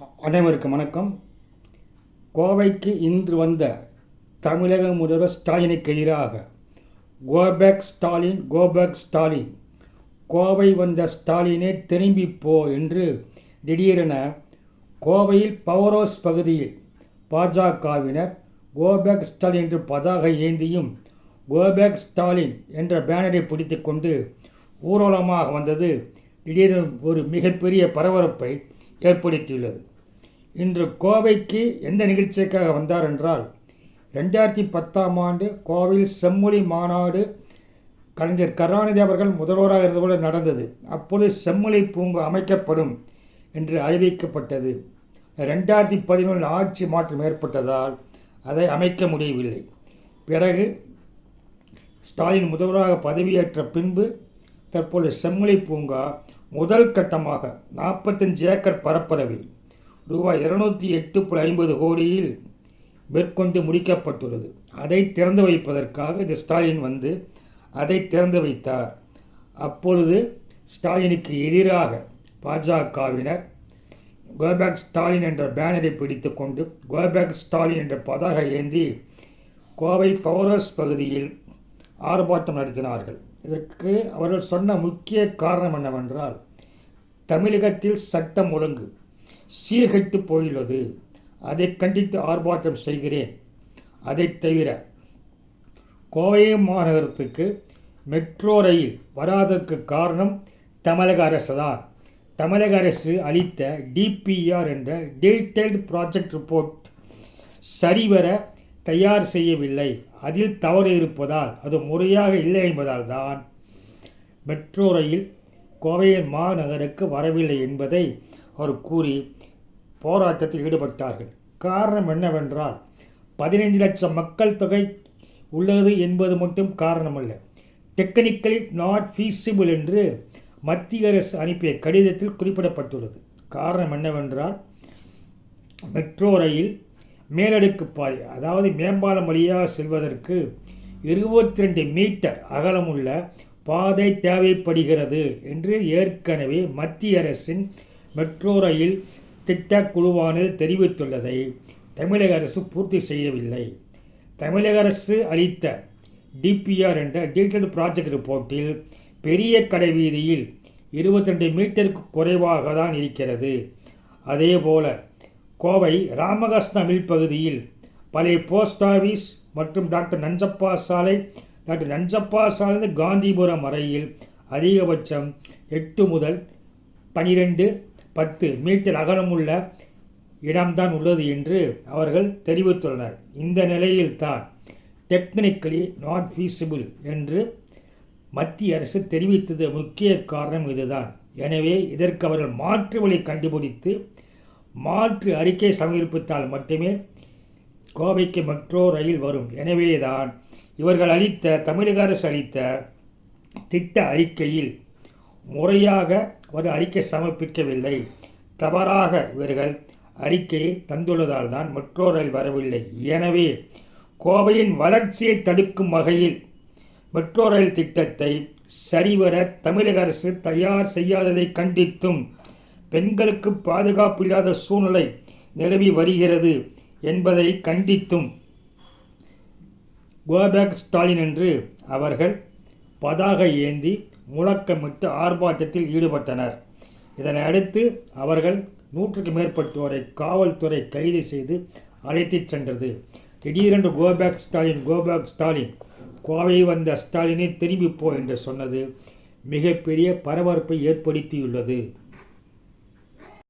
அனைவருக்கு வணக்கம். கோவைக்கு இன்று வந்த தமிழக முதல்வர் ஸ்டாலினுக்கு எதிராக go back Stalin go back Stalin Kovai வந்த ஸ்டாலினே திரும்பி போ என்று திடீரென கோவையில் பவரோஸ் பகுதியில் பாஜகவினர் கோபேக் ஸ்டாலின் என்று பதாகை ஏந்தியும் கோபேக் ஸ்டாலின் என்ற பேனரை பிடித்துக்கொண்டு ஊர்வலமாக வந்தது. திடீரென ஒரு மிகப்பெரிய பரபரப்பை ஏற்படுத்தியுள்ளது. இன்று கோவைக்கு எந்த நிகழ்ச்சிக்காக வந்தார் என்றால் ரெண்டாயிரத்தி பத்தாம் ஆண்டு கோவையில் செம்மொழி மாநாடு கலைஞர் கருணாநிதி அவர்கள் முதல்வராக இருந்தபோது நடந்தது. அப்போது செம்மொழி பூங்கா அமைக்கப்படும் என்று அறிவிக்கப்பட்டது. ரெண்டாயிரத்தி பதினொன்று ஆட்சி மாற்றம் ஏற்பட்டதால் அதை அமைக்க முடியவில்லை. பிறகு ஸ்டாலின் முதல்வராக பதவியேற்ற பின்பு தற்போது செம்மொழி பூங்கா முதல் கட்டமாக நாற்பத்தஞ்சு ஏக்கர் பரப்பளவில் ரூபாய் இருநூத்தி எட்டு புள்ளி ஐம்பது கோடியில் மேற்கொண்டு முடிக்கப்பட்டுள்ளது. அதை திறந்து வைப்பதற்காக இந்த ஸ்டாலின் வந்து அதை திறந்து வைத்தார். அப்பொழுது ஸ்டாலினுக்கு எதிராக பாஜகவினர் கோபேக் ஸ்டாலின் என்ற பேனரை பிடித்து கொண்டு கோபேக் ஸ்டாலின் என்ற பதாகை ஏந்தி கோவை பவரஸ் பகுதியில் ஆர்ப்பாட்டம் நடத்தினார்கள். இதற்கு அவர்கள் சொன்ன முக்கிய காரணம் என்னவென்றால் தமிழகத்தில் சட்டம் ஒழுங்கு சீர்கெட்டு போயுள்ளது. அதை கண்டித்து ஆர்ப்பாட்டம் செய்கிறேன். அதை தவிர கோவை மாநகரத்துக்கு மெட்ரோ ரயில் வராததற்கு காரணம் தமிழக அரசு தான் தமிழக அரசு அளித்த டிபிஆர் என்ற டீட்டெயில்டு ப்ராஜெக்ட் ரிப்போர்ட் சரிவர தயார் செய்யவில்லை. அதில் தவறு இருப்பதால் அது முறையாக இல்லை என்பதால் தான் மெட்ரோ ரயில் கோவை மாநகருக்கு வரவில்லை என்பதை அவர் கூறி போராட்டத்தில் ஈடுபட்டார்கள். காரணம் என்னவென்றால் பதினைந்து லட்சம் மக்கள் தொகை உள்ளது என்பது மட்டும் காரணமல்ல. டெக்னிக்கலி நாட் ஃபீஸிபிள் என்று மத்திய அரசு அனுப்பிய கடிதத்தில் குறிப்பிடப்பட்டுள்ளது. காரணம் என்னவென்றால் மெட்ரோ ரயில் மேலடுக்கு பாதை அதாவது மேம்பாலம் வழியாக செல்வதற்கு இருபத்தி ரெண்டு மீட்டர் அகலமுள்ள பாதை தேவைப்படுகிறது என்று ஏற்கனவே மத்திய அரசின் மெட்ரோ ரயில் திட்டக்குழுவானது தெரிவித்துள்ளதை தமிழக அரசு பூர்த்தி செய்யவில்லை. தமிழக அரசு அளித்த டிபிஆர் என்ற டீட்டெயில் ப்ராஜெக்ட் ரிப்போர்ட்டில் பெரிய கடை வீதியில் இருபத்தி ரெண்டு மீட்டருக்கு குறைவாக தான் இருக்கிறது. அதேபோல கோவை ராமகிருஷ்ண மில் பகுதியில் பழைய போஸ்ட் ஆஃபீஸ் மற்றும் டாக்டர் நஞ்சப்பா சாலை டாக்டர் நஞ்சப்பா சாலை காந்திபுரம் வரையில் அதிகபட்சம் எட்டு முதல் பனிரெண்டு பத்து மீட்டர் அகலமுள்ள இடம்தான் உள்ளது என்று அவர்கள் தெரிவித்துள்ளனர். இந்த நிலையில்தான் டெக்னிக்கலி நாட் ஃபீஸிபிள் என்று மத்திய அரசு தெரிவித்தது முக்கிய காரணம் இதுதான். எனவே இதற்கு அவர்கள் மாற்று வழி கண்டுபிடித்து மாற்று அறிக்கை சமர்ப்பித்தால் மட்டுமே கோவைக்கு மெட்ரோ ரயில் வரும். எனவேதான் இவர்கள் அளித்த தமிழக அரசு அளித்த திட்ட அறிக்கையில் முறையாக ஒரு அறிக்கை சமர்ப்பிக்கவில்லை. தவறாக இவர்கள் அறிக்கையை தந்துள்ளதால் தான் மெட்ரோ ரயில் வரவில்லை. எனவே கோவையின் வளர்ச்சியை தடுக்கும் வகையில் மெட்ரோ ரயில் திட்டத்தை சரிவர தமிழக அரசு தயார் செய்யாததை கண்டித்தும் பெண்களுக்கு பாதுகாப்பு இல்லாத சூழ்நிலை நிலவி வருகிறது என்பதை கண்டித்தும் கோபேக் ஸ்டாலின் என்று அவர்கள் பதாகை ஏந்தி முழக்கமிட்டு ஆர்ப்பாட்டத்தில் ஈடுபட்டனர். இதனை அடுத்து அவர்கள் நூற்றுக்கு மேற்பட்டோரை காவல்துறை கைது செய்து அழைத்துச் சென்றது. திடீரென்று go back Stalin go back Stalin Kovai வந்த ஸ்டாலினை திரும்பிப்போ என்று சொன்னது மிகப்பெரிய பரபரப்பை ஏற்படுத்தியுள்ளது.